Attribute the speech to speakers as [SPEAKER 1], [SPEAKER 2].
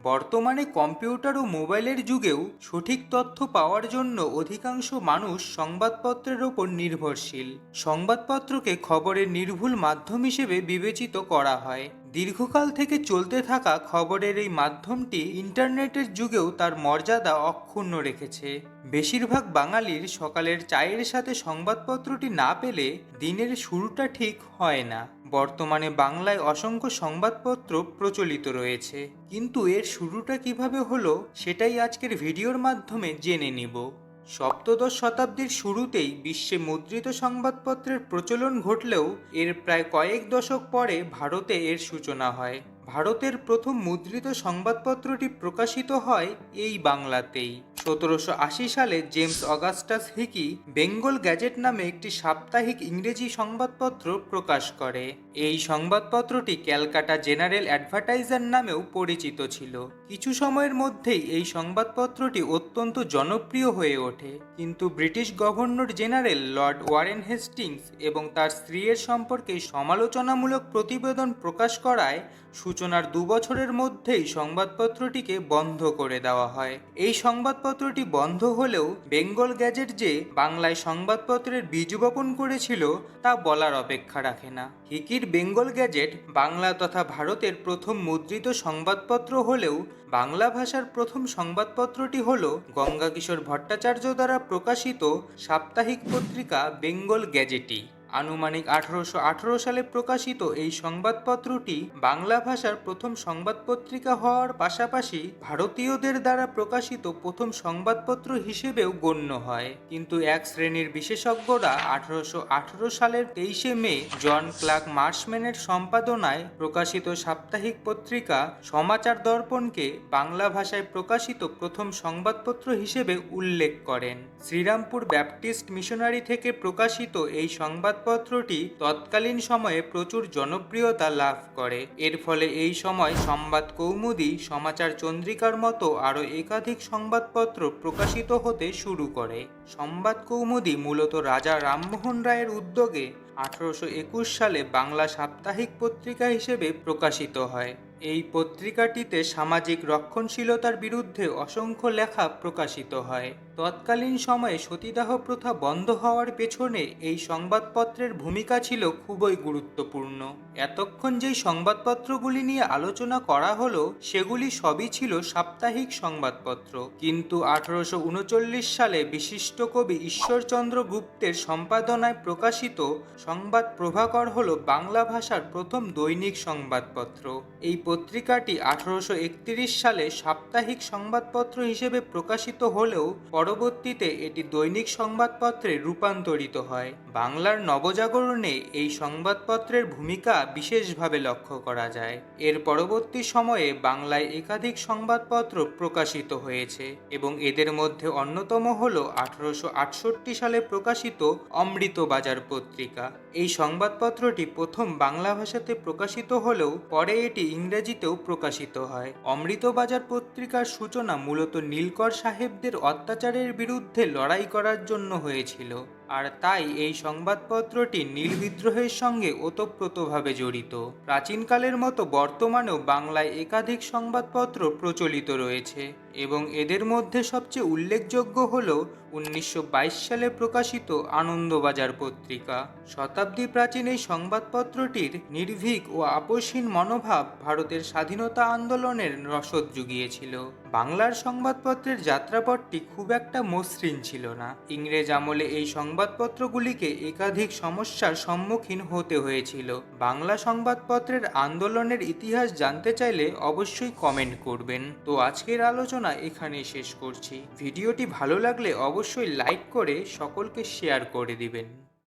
[SPEAKER 1] বর্তমানে কম্পিউটার ও মোবাইলের যুগেও সঠিক তথ্য পাওয়ার জন্য অধিকাংশ মানুষ সংবাদপত্রের ওপর নির্ভরশীল। সংবাদপত্রকে খবরের নির্ভুল মাধ্যম হিসেবে বিবেচিত করা হয়। দীর্ঘকাল থেকে চলতে থাকা খবরের এই মাধ্যমটি ইন্টারনেটের যুগেও তার মর্যাদা অক্ষুণ্ণ রেখেছে। বেশিরভাগ বাঙালির সকালের চায়ের সাথে সংবাদপত্রটি না পেলে দিনের শুরুটা ঠিক হয় না। বর্তমানে বাংলায় অসংখ্য সংবাদপত্র প্রচলিত রয়েছে। কিন্তু এর শুরুটা কীভাবে হলো, সেটাই আজকের ভিডিওর মাধ্যমে জেনে নিব। সপ্তদশ শতাব্দীর শুরুতেই বিশ্বে মুদ্রিত সংবাদপত্রের প্রচলন ঘটলেও এর প্রায় কয়েক দশক পরে ভারতে এর সূচনা হয়। ভারতের প্রথম মুদ্রিত সংবাদপত্রটি প্রকাশিত হয় এই বাংলাতেই। সতেরোশো আশি সালে James Augustus Hicky Bengal gazette নামে একটি সাপ্তাহিক ইংরেজি সংবাদপত্র প্রকাশ করে। এই সংবাদপত্রটি ক্যালকাটা জেনারেল অ্যাডভার্টাইজার নামেও পরিচিত ছিল। কিছু সময়ের মধ্যেই এই সংবাদপত্রটি অত্যন্ত জনপ্রিয় হয়ে ওঠে। কিন্তু British governor general lord Warren Hastings এবং তার স্ত্রীর সম্পর্কে সমালোচনামূলক প্রতিবেদন প্রকাশ করায় সূচনার দু বছরের মধ্যেই সংবাদপত্রটিকে বন্ধ করে দেওয়া হয়। এই সংবাদপত্রটি বন্ধ হলেও বেঙ্গল গ্যাজেট যে বাংলায় সংবাদপত্রের বীজ বপন করেছিল, তা বলার অপেক্ষা রাখে না। হিকির বেঙ্গল গ্যাজেট বাংলা তথা ভারতের প্রথম মুদ্রিত সংবাদপত্র হলেও বাংলা ভাষার প্রথম সংবাদপত্রটি হল গঙ্গাকিশোর ভট্টাচার্য দ্বারা প্রকাশিত সাপ্তাহিক পত্রিকা বেঙ্গল গ্যাজেটি আনুমানিক আঠারোশো আঠারো সালে প্রকাশিত এই সংবাদপত্রটি বাংলা ভাষার প্রথম সংবাদপত্রিকা হওয়ার পাশাপাশি ভারতীয়দের দ্বারা প্রকাশিত প্রথম সংবাদপত্র হিসেবেও গণ্য হয়। কিন্তু এক শ্রেণির বিশেষজ্ঞরা আঠারোশো আঠারো সালের তেইশে মে জন ক্লার্ক মার্শম্যানের সম্পাদনায় প্রকাশিত সাপ্তাহিক পত্রিকা সমাচার দর্পণকে বাংলা ভাষায় প্রকাশিত প্রথম সংবাদপত্র হিসেবে উল্লেখ করেন। শ্রীরামপুর ব্যাপটিস্ট মিশনারি থেকে প্রকাশিত এই সংবাদপত্রটি তৎকালীন সময়ে প্রচুর জনপ্রিয়তা লাভ করে। এর ফলে এই সময় সংবাদ কৌমুদি, সমাচার চন্দ্রিকার মতো আরও একাধিক সংবাদপত্র প্রকাশিত হতে শুরু করে। সংবাদ কৌমুদি মূলত রাজা রামমোহন রায়ের উদ্যোগে আঠারোশো একুশ সালে বাংলা সাপ্তাহিক পত্রিকা হিসেবে প্রকাশিত হয়। এই পত্রিকাটিতে সামাজিক রক্ষণশীলতার বিরুদ্ধে অসংখ্য লেখা প্রকাশিত হয়। তৎকালীন সময়ে সতীদাহ প্রথা বন্ধ হওয়ার পেছনে এই সংবাদপত্রের ভূমিকা ছিল খুবই গুরুত্বপূর্ণ। এতক্ষণ যেই সংবাদপত্রগুলি নিয়ে আলোচনা করা হলো, সেগুলি সবই ছিল সাপ্তাহিক সংবাদপত্র। কিন্তু আঠারোশো উনচল্লিশ সালে বিশিষ্ট কবি ঈশ্বরচন্দ্র গুপ্তের সম্পাদনায় প্রকাশিত সংবাদ প্রভাকর হল বাংলা ভাষার প্রথম দৈনিক সংবাদপত্র। এই পত্রিকাটি আঠারোশো একত্রিশ সালে সাপ্তাহিক সংবাদপত্র হিসেবে প্রকাশিত হলেও পরবর্তীতে এটি দৈনিক সংবাদপত্রে রূপান্তরিত হয়। বাংলার নবজাগরণে এই সংবাদপত্রের ভূমিকা বিশেষভাবে লক্ষ্য করা যায়। এর পরবর্তী সময়ে বাংলায় একাধিক সংবাদপত্র প্রকাশিত হয়েছে এবং এদের মধ্যে অন্যতম হল আঠারোশো আটষট্টি সালে প্রকাশিত অমৃতবাজার পত্রিকা। এই সংবাদপত্রটি প্রথম বাংলা ভাষাতে প্রকাশিত হলেও পরে এটি ইংরেজিতেও প্রকাশিত হয়। অমৃতবাজার পত্রিকার সূচনা মূলত নীলকর সাহেবদের অত্যাচারের বিরুদ্ধে লড়াই করার জন্য হয়েছিল। আর তাই এই সংবাদপত্রটি নীল বিদ্রোহের সঙ্গে ওতপ্রোতভাবে জড়িত। প্রাচীনকালের মতো বর্তমানেও বাংলায় একাধিক সংবাদপত্র প্রচলিত রয়েছে এবং এদের মধ্যে সবচেয়ে উল্লেখযোগ্য হল উনিশশো বাইশ সালে প্রকাশিত আনন্দবাজার পত্রিকা। শতাব্দী প্রাচীন এই সংবাদপত্রটির নির্ভীক ও আপোষহীন মনোভাব ভারতের স্বাধীনতা আন্দোলনের রসদ জুগিয়েছিল। বাংলার সংবাদপত্রের যাত্রাপথটি খুব একটা মসৃণ ছিল না। ইংরেজ আমলে এই সংবাদপত্রগুলিকে একাধিক সমস্যার সম্মুখীন হতে হয়েছিল। বাংলা সংবাদপত্রের আন্দোলনের ইতিহাস জানতে চাইলে অবশ্যই কমেন্ট করবেন। তো আজকের আলোচনা এখানেই শেষ করছি। ভিডিওটি ভালো লাগলে অবশ্যই লাইক করে সকলকে শেয়ার করে দিবেন।